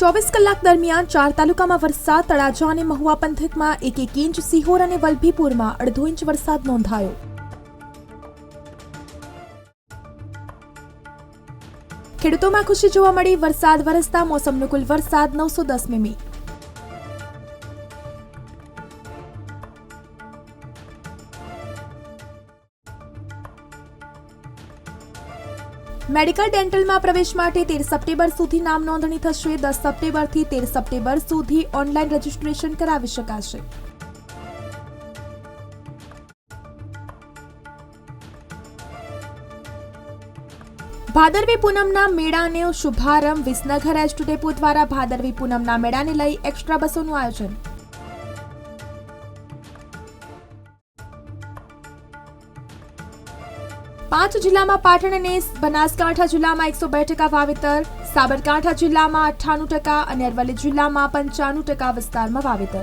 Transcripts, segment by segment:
ચોવીસ કલાક દરમિયાન ચાર તાલુકામાં વરસાદ, તળાજા અને મહુવા પંથકમાં એક એક ઇંચ, સિહોર અને વલભીપુરમાં અડધો ઇંચ વરસાદ નોંધાયો. ખેડૂતોમાં ખુશી જોવા મળી, વરસાદ વરસતા મોસમનો કુલ વરસાદ, નવસો દસ મીમી. મેડિકલ ડેન્ટલમાં પ્રવેશ માટે તેર સપ્ટેમ્બર સુધી નામ નોંધણી થશે. દસ સપ્ટેમ્બરથી તેર સપ્ટેમ્બર સુધી ઓનલાઈન રજીસ્ટ્રેશન કરાવી શકાશે. ભાદરવી પૂનમના મેળાનો શુભારંભ વિસનગર એસ ડેપો દ્વારા ભાદરવી પૂનમના મેળાને લઈ એક્સ્ટ્રા બસોનું આયોજન. પાંચ જિલ્લામાં પાટણ અને બનાસકાંઠા જિલ્લામાં એકસો બે ટકા વાવેતર, સાબરકાંઠા જિલ્લામાં અઠ્ઠાણું ટકા અને અરવલ્લી જિલ્લામાં પંચાણું ટકા વિસ્તારમાં વાવેતર.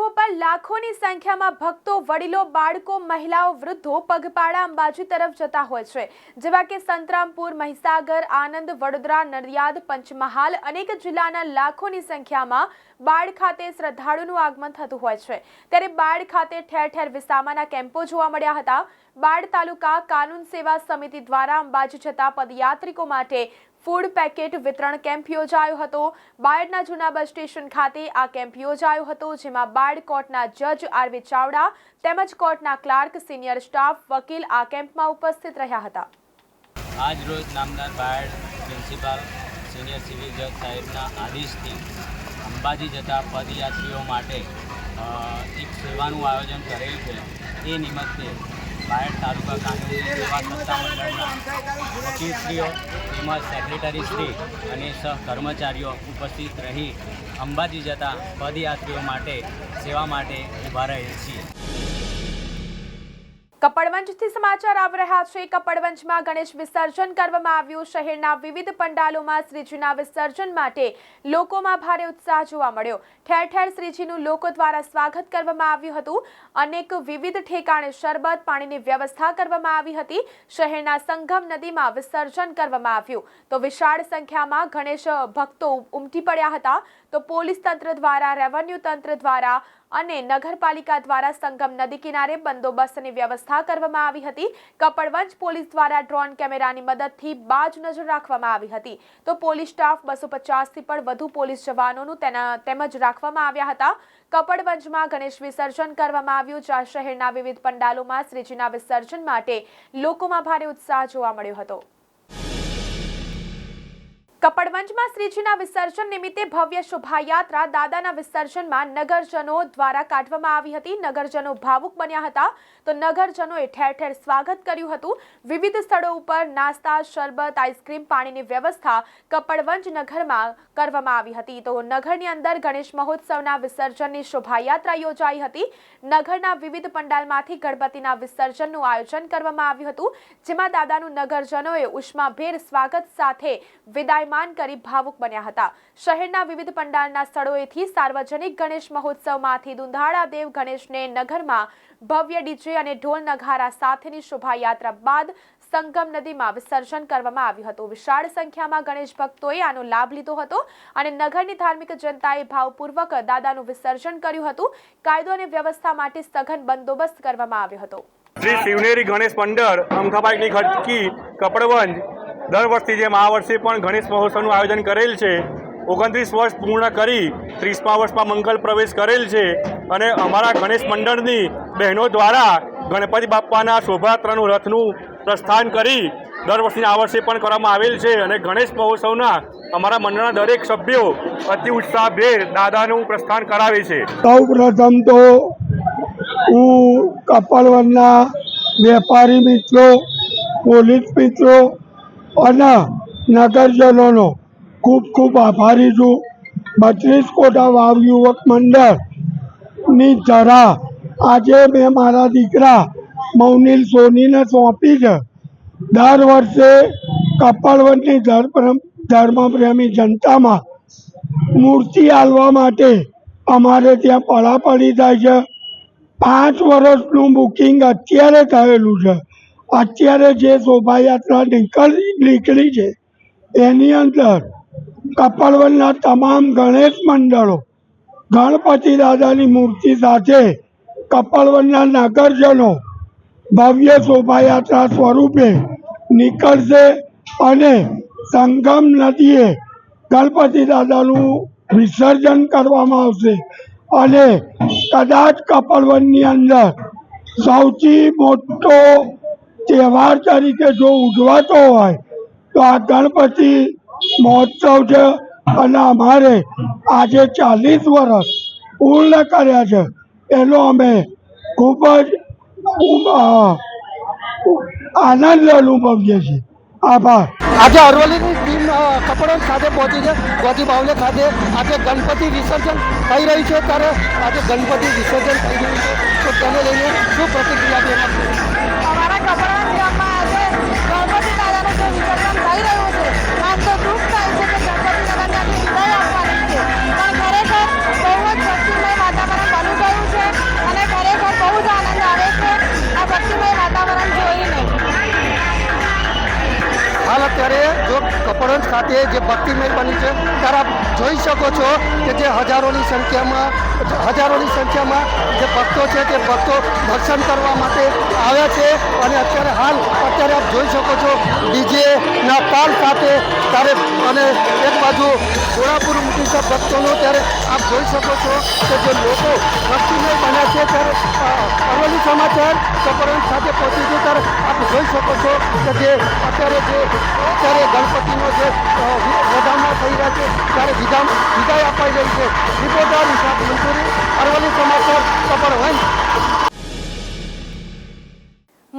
માર્ગો પર લાખોની સંખ્યામાં ભક્તો, વડીલો, બાળકો, મહિલાઓ, વૃદ્ધો પગપાળા અંબાજી તરફ જતા હોય છે. જેવા કે સંતરામપુર, મહીસાગર, આનંદ, વડોદરા, નડિયાદ, પંચમહાલ અનેક જિલ્લાના લાખોની સંખ્યામાં બાળ ખાતે શ્રદ્ધાળુનું આગમન થતું હોય છે. ત્યારે બાળ ખાતે ઠેર ઠેર વિસામાના કેમ્પો જોવા મળ્યા હતા. બાળ તાલુકા કાનૂન સેવા સમિતિ દ્વારા અંબાજી જતા પદયાત્રિકો માટે ફૂડ પેકેટ વિતરણ કેમ્પ યોજાયો હતો. બાયડના જૂના બસ સ્ટેશન ખાતે આ કેમ્પ યોજાયો હતો, જેમાં બાયડ કોર્ટના જજ આરવી ચાવડા તેમજ કોર્ટના ક્લાર્ક, સિનિયર સ્ટાફ, વકીલ આ કેમ્પમાં ઉપસ્થિત રહ્યા હતા. આજ રોજ નામદાર બાયડ પ્રિન્સિપાલ, સિનિયર સિવિલ જજ સાહેબના આદેશથી અંબાજી જતા પદયાત્રીઓ માટે એક સેવાનું આયોજન કરેલ છે. એ નિમિત્તે બાયડ તાલુકા કાનૂની સેવા સત્તામંડળના વકીલશ્રીઓ તેમજ સેક્રેટરી શ્રી અને સહ કર્મચારીઓ ઉપસ્થિત રહી અંબાજી જતા પદયાત્રીઓ માટે, સેવા માટે ઊભા રહેલ છીએ. કપડવંજથી સમાચાર આવી રહ્યા છે. કપડવંજમાં ગણેશ વિસર્જન કરવામાં આવ્યું. શહેરના વિવિધ પંડાલોમાં શ્રીજીના વિસર્જન માટે લોકોમાં ભારે ઉત્સાહ જોવા મળ્યો. ઠેર ઠેર શ્રીજીનું લોકો દ્વારા સ્વાગત કરવામાં આવ્યું હતું. અનેક વિવિધ ઠેકાણે શરબત, પાણીની વ્યવસ્થા કરવામાં આવી હતી. શહેરના સંગમ નદીમાં વિસર્જન કરવામાં આવ્યું. તો વિશાળ સંખ્યામાં ગણેશ ભક્તો ઉમટી પડ્યા હતા. તો પોલીસ તંત્ર દ્વારા, રેવન્યુ તંત્ર દ્વારા અને નગરપાલિકા દ્વારા સંગમ નદી કિનારે બંદોબસ્તની વ્યવસ્થા કરવામાં આવી હતી. કપડવંજ પોલીસ દ્વારા ડ્રોન કેમેરાની મદદથી બાજ નજર રાખવામાં આવી હતી. તો પોલીસ સ્ટાફ બસો પચાસથી પણ વધુ પોલીસ જવાનોનું તેના તેમજ રાખવામાં આવ્યા હતા. કપડવંજમાં ગણેશ વિસર્જન કરવામાં આવ્યું, જ્યાં શહેરના વિવિધ પંડાલોમાં શ્રીજીના વિસર્જન માટે લોકોમાં ભારે ઉત્સાહ જોવા મળ્યો હતો. કપડવંજમાં શ્રીજીના વિસર્જન નિમિત્તે ભવ્ય શોભાયાત્રા દાદાના વિસર્જનમાં નગરજનો દ્વારા કાઢવામાં આવી હતી. નગરજનો ભાવુક બન્યા હતા. તો નગરજનોએ ઠેર ઠેર સ્વાગત કર્યું હતું. વિવિધ સ્થળો ઉપર નાસ્તા, શરબત, આઈસ્ક્રીમ, પાણીની વ્યવસ્થા કપડવંજ નગરમાં કરવામાં આવી હતી. તો નગરની અંદર ગણેશ મહોત્સવના વિસર્જનની શોભાયાત્રા યોજાઈ હતી. નગરના વિવિધ પંડાલમાંથી ગણપતિના વિસર્જનનું આયોજન કરવામાં આવ્યું હતું. જેમાં દાદાનું નગરજનોએ ઉષ્માભેર સ્વાગત સાથે વિદાયમાન કરી ભાવુક બન્યા હતા. શહેરના વિવિધ પંડાલના સ્થળોએથી સાર્વજનિક ગણેશ મહોત્સવમાંથી દુંધાળા દેવ ગણેશને નગરમાં ભવ્ય ડીજે અને ઢોલ નગારા સાથેની શોભાયાત્રા બાદ સંગમ નદીમાં વિસર્જન કરવામાં આવ્યું હતું. વિશાળ સંખ્યામાં ગણેશ ભક્તોએ આનો લાભ લીધો હતો અને નગરની ધાર્મિક જનતાએ ભાવપૂર્વક દાદાનું વિસર્જન કર્યું હતું. કાયદો અને વ્યવસ્થા માટે સઘન બંદોબસ્ત કરવામાં આવ્યો હતો. શ્રી શિવનેરી ગણેશ મંડળ અમખાબાઈની ખટકી કપડવંજ દર વર્ષથી જેમ આ વર્ષે પણ ગણેશ મહોત્સવનું આયોજન કરેલ છે, ઓગણત્રીસ વર્ષ પૂર્ણ કરી ત્રીસમા વર્ષમાં મંગલ પ્રવેશ કરેલ છે અને અમારા ગણેશ મંડળની બહેનો દ્વારા ગણપતિ બાપ્પાના શોભાયાત્રાનું રથનું પ્રસ્થાન કરી દર વર્ષની આ વર્ષે પણ કરવામાં આવેલ છે અને ગણેશ મહોત્સવના અમારા મંડળના દરેક સભ્યો અતિ ઉત્સાહભેર દાદાનું પ્રસ્થાન કરાવે છે. સૌ પ્રથમ તો હું કપડવનના વેપારી મિત્રો, પોલીસ મિત્રો અને નગરજનોનો ખૂબ ખૂબ આભારી છું. બત્રીસ કોટા વાવ યુવક મંડળની ધરા આજે મેં મારા દીકરા મૌનિલ સોનીને સોંપી છે. દર વર્ષે ધર્મ ધર્મપ્રેમી જનતામાં મૂર્તિ આલવા માટે અમારે ત્યાં પડાપડી થાય છે. પાંચ વર્ષનું બુકિંગ અત્યારે થયેલું છે. અત્યારે જે શોભાયાત્રા નીકળી નીકળી છે, એની અંદર કપડવનના તમામ ગણેશ મંડળો, ગણપતિ દાદાની મૂર્તિ સાથે કપડવનના નગરજનો ભવ્ય શોભાયાત્રા સ્વરૂપે નીકળશે અને સંગમ નદીએ ગણપતિ દાદાનું વિસર્જન કરવામાં આવશે. અને કદાચ કપડવનની અંદર સૌથી મોટો તહેવાર તરીકે જો ઉજવાતો હોય, તો આ ગણપતિ મહોત્સવ છે. અને અમારે આજે ચાલીસ વર્ષ પૂર્ણ કર્યા છે. એનો અમે ખૂબ જ આનંદ અનુભવીએ છીએ. આભાર. આજે અરવલ્લીની ટીમ કપડવંજ ખાતે પહોંચી છે. ગોધી બાવલે ખાતે આજે ગણપતિ વિસર્જન થઈ રહ્યું છે. ત્યારે આજે ગણપતિ વિસર્જન થઈ રહ્યું છે. તો તેને લઈને શું પ્રતિક્રિયા દેવા ખાતે જે ભક્તિમય બની છે ત્યારે આપ જોઈ શકો છો કે જે હજારોની સંખ્યામાં હજારોની સંખ્યામાં જે ભક્તો છે, તે ભક્તો દર્શન કરવા માટે આવ્યા છે. અને અત્યારે હાલ, અત્યારે આપ જોઈ શકો છો, ડીજેના પાલ સાથે ત્યારે અને એક બાજુ ઘોડાપુર મૂકી છે ભક્તોનો. ત્યારે આપ જોઈ શકો છો કે જે લોકો ભક્તિમય બન્યા છે, ત્યારે અરવલ્લી સમાચાર સપરણ સાથે પહોંચી છે. ત્યારે આપ જોઈ શકો છો કે જે અત્યારે જે, અત્યારે ગણપતિનો જે વધામણા થઈ રહ્યા છે. ત્યારે વિધા વિદાય અપાઈ રહી છે. રિપોર્ટર ઇશાક મંજૂરી, અરવલ્લી સમાચાર, કપડવંજ.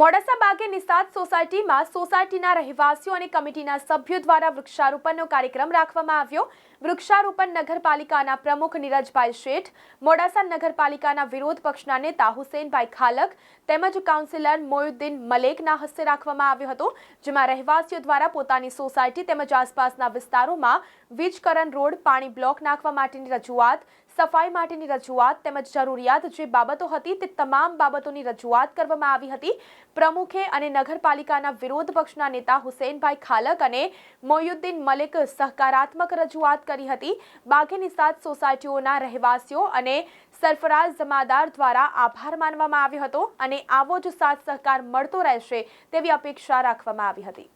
મોડાસા બાગે નિષાદ સોસાયટીમાં સોસાયટીના રહેવાસીઓ અને કમિટીના સભ્યો દ્વારા વૃક્ષારોપણનો કાર્યક્રમ રાખવામાં આવ્યો. વૃક્ષારોપણ નગરપાલિકાના પ્રમુખ નીરજભાઈ શેઠ, મોડાસા નગરપાલિકાના વિરોધ પક્ષના નેતા હુસેનભાઈ ખાલક તેમજ કાઉન્સિલર મોયુદ્દીન મલેકના હસ્તે રાખવામાં આવ્યો હતો, જેમાં રહેવાસીઓ દ્વારા પોતાની સોસાયટી તેમજ આસપાસના વિસ્તારોમાં વીજકરણ રોડ, પાણી બ્લોક નાખવા માટેની રજૂઆત સફાઈ માટેની રજૂઆત તેમજ જરૂરિયાત જે બાબતો હતી તે તમામ બાબતોની રજૂઆત કરવામાં આવી હતી. પ્રમુખે અને નગરપાલિકાના વિરોધ પક્ષના નેતા હુસેનભાઈ ખાલક અને મોયુદ્દીન મલિક સહકારાત્મક રજૂઆત કરી હતી. બાઘેની સાત સોસાયટીઓના રહેવાસીઓ અને સરફરાઝ જમાદાર દ્વારા આભાર માનવામાં આવ્યો હતો અને આવો જ સાથ સહકાર મળતો રહેશે તેવી અપેક્ષા રાખવામાં આવી હતી.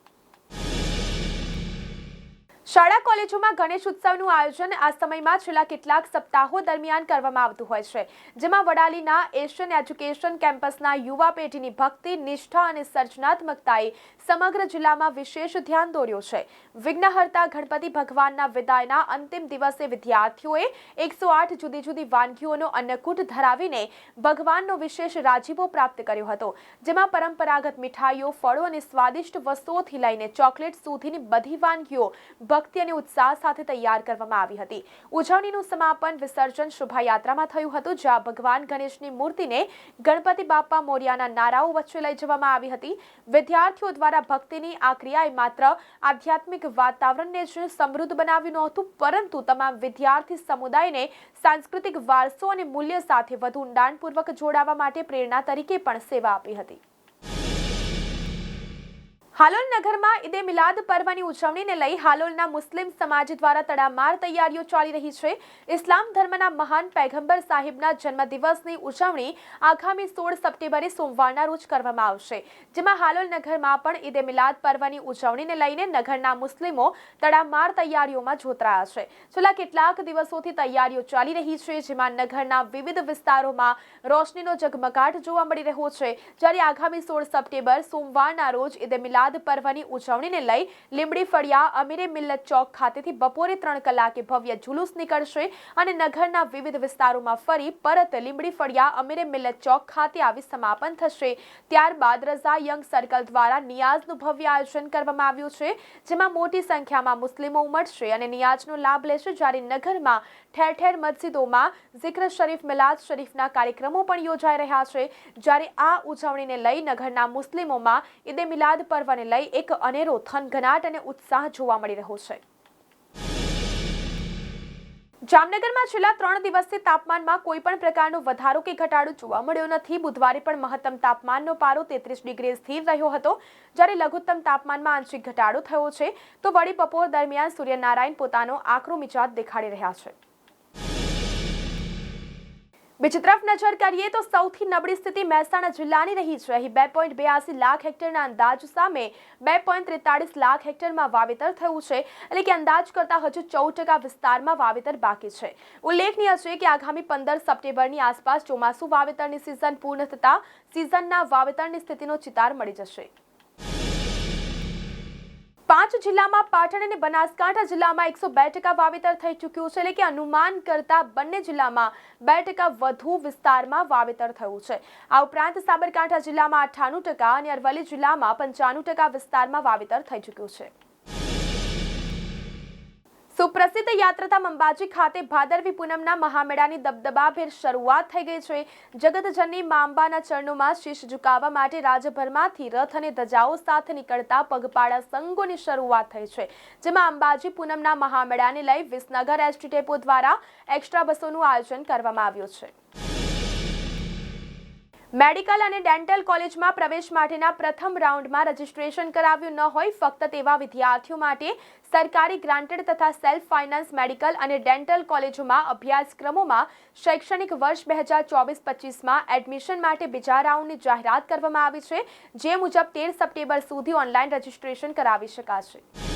શાળા કોલેજોમાં ગણેશ ઉત્સવનું આયોજન આ સમયમાં છેલ્લા કેટલાક સપ્તાહો દરમિયાન કરવામાં આવતું હોય છે, જેમાં વડાલીના એશિયન એજ્યુકેશન કેમ્પસના યુવા પેઢીની ભક્તિ, નિષ્ઠા અને સર્જનાત્મકતાએ સમગ્ર જિલ્લામાં વિશેષ ધ્યાન દોર્યું છે. વિઘ્નહર્તા ગણપતિ ભગવાનના વિદાયના અંતિમ દિવસે વિદ્યાર્થીઓએ એકસો આઠ જુદી જુદી વાનગીઓનો અન્નકૂટ ધરાવીને ભગવાનનો વિશેષ રાજીપો પ્રાપ્ત કર્યો હતો, જેમાં પરંપરાગત મીઠાઈઓ, ફળો અને સ્વાદિષ્ટ વસ્તુઓથી લઈને ચોકલેટ સુધીની બધી વાનગીઓ ભક્તિ અને ઉત્સાહ સાથે તૈયાર કરવામાં આવી હતી. ઉજવણીનું સમાપન વિસર્જન શોભાયાત્રામાં થયું હતું, જ્યાં ભગવાન ગણેશની મૂર્તિને ગણપતિ બાપ્પા મોર્યાના નારાઓ વચ્ચે લઈ જવામાં આવી હતી. વિદ્યાર્થીઓ દ્વારા ભક્તિની આ ક્રિયાએ માત્ર આધ્યાત્મિક વાતાવરણને જ સમૃદ્ધ બનાવ્યું નહોતું, પરંતુ તમામ વિદ્યાર્થી સમુદાયને સાંસ્કૃતિક વારસો અને મૂલ્ય સાથે વધુ ઊંડાણપૂર્વક જોડાવા માટે પ્રેરણા તરીકે પણ સેવા આપી હતી. હાલોલ નગરમાં ઈદે મિલાદ પર્વની ઉજવણીને લઈ હાલોલના મુસ્લિમ સમાજ દ્વારા તડામાર તૈયારીઓ ચાલી રહી છે. ઇસ્લામ ધર્મના મહાન પૈગંબર સાહિબના જન્મદિવસની ઉજવણી આગામી સોળ સપ્ટેમ્બરે સોમવારના રોજ કરવામાં આવશે. જેમાં હાલોલ નગરમાં પણ ઈદે મિલાદ પર્વની ઉજવણીને લઈને નગરના મુસ્લિમો તડામાર તૈયારીઓમાં જોતરાયા છે. છેલ્લા કેટલાક દિવસોથી તૈયારીઓ ચાલી રહી છે, જેમાં નગરના વિવિધ વિસ્તારોમાં રોશનીનો ઝગમગાટ જોવા મળી રહ્યો છે. જ્યારે આગામી સોળ સપ્ટેમ્બર સોમવારના રોજ ઈદે મિલાદ મિલાદ પર્વની ઉજવણીને લઈ લીંબડી ફળિયા, અમીરે મિલ્લત ચોક ખાતેથી બપોરે ત્રણ કલાકે ભવ્ય જુલુસ નીકળશે અને નગરના વિવિધ વિસ્તારોમાં ફરી પરત લીંબડી ફળિયા, અમીરે મિલ્લત ચોક ખાતે આવી સમાપન થશે. ત્યારબાદ રઝા યંગ સર્કલ દ્વારા નિયાઝનું ભવ્ય આયોજન કરવામાં આવ્યું છે, જેમાં મોટી સંખ્યામાં મુસ્લિમો ઉમટશે અને નિયાઝનો લાભ લેશે જ્યારે નગરમાં ઠેર ઠેર મસ્જિદોમાં ઝિક્ર શરીફ, મિલાદ શરીફના કાર્યક્રમો પણ યોજાઈ રહ્યા છે. જ્યારે આ ઉજવણીને લઈ નગરના મુસ્લિમોમાં ઈદે મિલાદ પર્વને લઈ એક અનેરો થનગનાટ અને ઉત્સાહ જોવા મળી રહ્યો છે. જામનગરમાં છેલ્લા ત્રણ દિવસથી તાપમાનમાં કોઈ પણ પ્રકારનો વધારો કે ઘટાડો જોવા મળ્યો નથી. બુધવારે પણ મહત્તમ તાપમાનનો પારો તેત્રીસ ડિગ્રી સ્થિર રહ્યો હતો. જ્યારે લઘુત્તમ તાપમાનમાં આંશિક ઘટાડો થયો છે, તો વળી બપોર દરમિયાન સૂર્યનારાયણ પોતાનો આકરો મિજાજ દેખાડી રહ્યા છે. બીજી તરફ નજર કરીએ તો સૌથી નબળી સ્થિતિ મહેસાણા જિલ્લાની રહી છે. અહીં બે પોઈન્ટ બ્યાસી લાખ હેક્ટરના અંદાજ સામે બે પોઈન્ટ ત્રેતાળીસ લાખ હેક્ટરમાં વાવેતર થયું છે, એટલે કે અંદાજ કરતાં હજુ ચૌદ ટકા વિસ્તારમાં વાવેતર બાકી છે. ઉલ્લેખનીય છે કે આગામી પંદર સપ્ટેમ્બરની આસપાસ ચોમાસું વાવેતરની સિઝન પૂર્ણ થતાં સિઝનના વાવેતરની સ્થિતિનો ચિતાર મળી જશે. પાંચ જિલ્લામાં પાટણ અને બનાસકાંઠા જિલ્લામાં એકસો બે ટકા વાવેતર થઈ ચૂક્યું છે. એટલે કે અનુમાન કરતા બંને જિલ્લામાં બે ટકા વધુ વિસ્તારમાં વાવેતર થયું છે. આ ઉપરાંત સાબરકાંઠા જિલ્લામાં અઠ્ઠાણું ટકા અને અરવલ્લી જિલ્લામાં પંચાણું ટકા વિસ્તારમાં વાવેતર થઈ ચૂક્યું છે. સુપ્રસિદ્ધ યાત્રાધામ અંબાજી ખાતે ભાદરવી પૂનમના મહામેળાની દબદબાભેર શરૂઆત થઈ ગઈ છે. જગતજનની મા અંબાના ચરણોમાં શીશ ઝુકાવવા માટે રાજ્યભરમાંથી રથ અને ધજાઓ સાથે નીકળતા પગપાળા સંઘોની શરૂઆત થઈ છે. જેમાં અંબાજી પૂનમના મહામેળાને લઈ વિસનગર એસટી ડેપો દ્વારા એક્સ્ટ્રા બસોનું આયોજન કરવામાં આવ્યું છે. મેડિકલ અને ડેન્ટલ કોલેજમાં પ્રવેશ માટેના પ્રથમ રાઉન્ડમાં રજીસ્ટ્રેશન કરાવ્યું ન હોય ફક્ત તેવા વિદ્યાર્થીઓ માટે સરકારી ગ્રાન્ટેડ તથા સેલ્ફ ફાઇનાન્સ મેડિકલ અને ડેન્ટલ કોલેજોમાં અભ્યાસક્રમોમાં શૈક્ષણિક વર્ષ બે હજાર ચોવીસ પચીસમાં એડમિશન માટે બીજા રાઉન્ડની જાહેરાત કરવામાં આવી છે. જે મુજબ તેર સપ્ટેમ્બર સુધી ઓનલાઈન રજીસ્ટ્રેશન કરાવી શકાશે.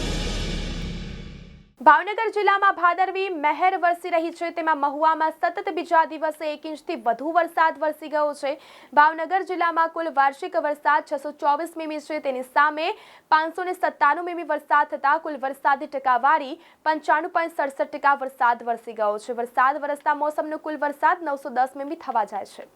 ભાવનગર જિલ્લામાં ભાદરવી મહેર વરસી રહી છે. તેમાં મહુવામાં સતત બીજા દિવસે એક ઇંચથી વધુ વરસાદ વરસી ગયો છે. ભાવનગર જિલ્લામાં કુલ વાર્ષિક વરસાદ છસો ચોવીસ મીમી છે. તેની સામે પાંચસો ને સત્તાણું મીમી વરસાદ થતાં કુલ વરસાદી ટકાવારી પંચાણું પોઈન્ટ સડસઠ ટકા વરસાદ વરસી ગયો છે. વરસાદ વરસતા મોસમનો કુલ વરસાદ નવસો દસ મીમી થવા જાય છે.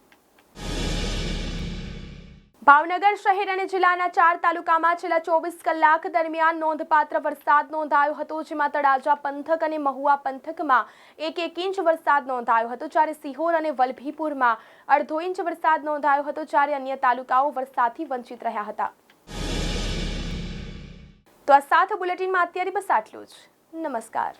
ભાવનગર શહેર અને જિલ્લાના ચાર તાલુકામાં છેલ્લા ચોવીસ કલાક દરમિયાન નોંધપાત્ર વરસાદ નોંધાયો હતો, જેમાં તળાજા પંથક અને મહુવા પંથકમાં એક એક ઇંચ વરસાદ નોંધાયો હતો. જ્યારે સિહોર અને વલભીપુરમાં અડધો ઇંચ વરસાદ નોંધાયો હતો, જ્યારે અન્ય તાલુકાઓ વરસાદથી વંચિત રહ્યા હતા. તો આ સાથ બુલેટિનમાં અત્યારે બસ આટલું જ. નમસ્કાર.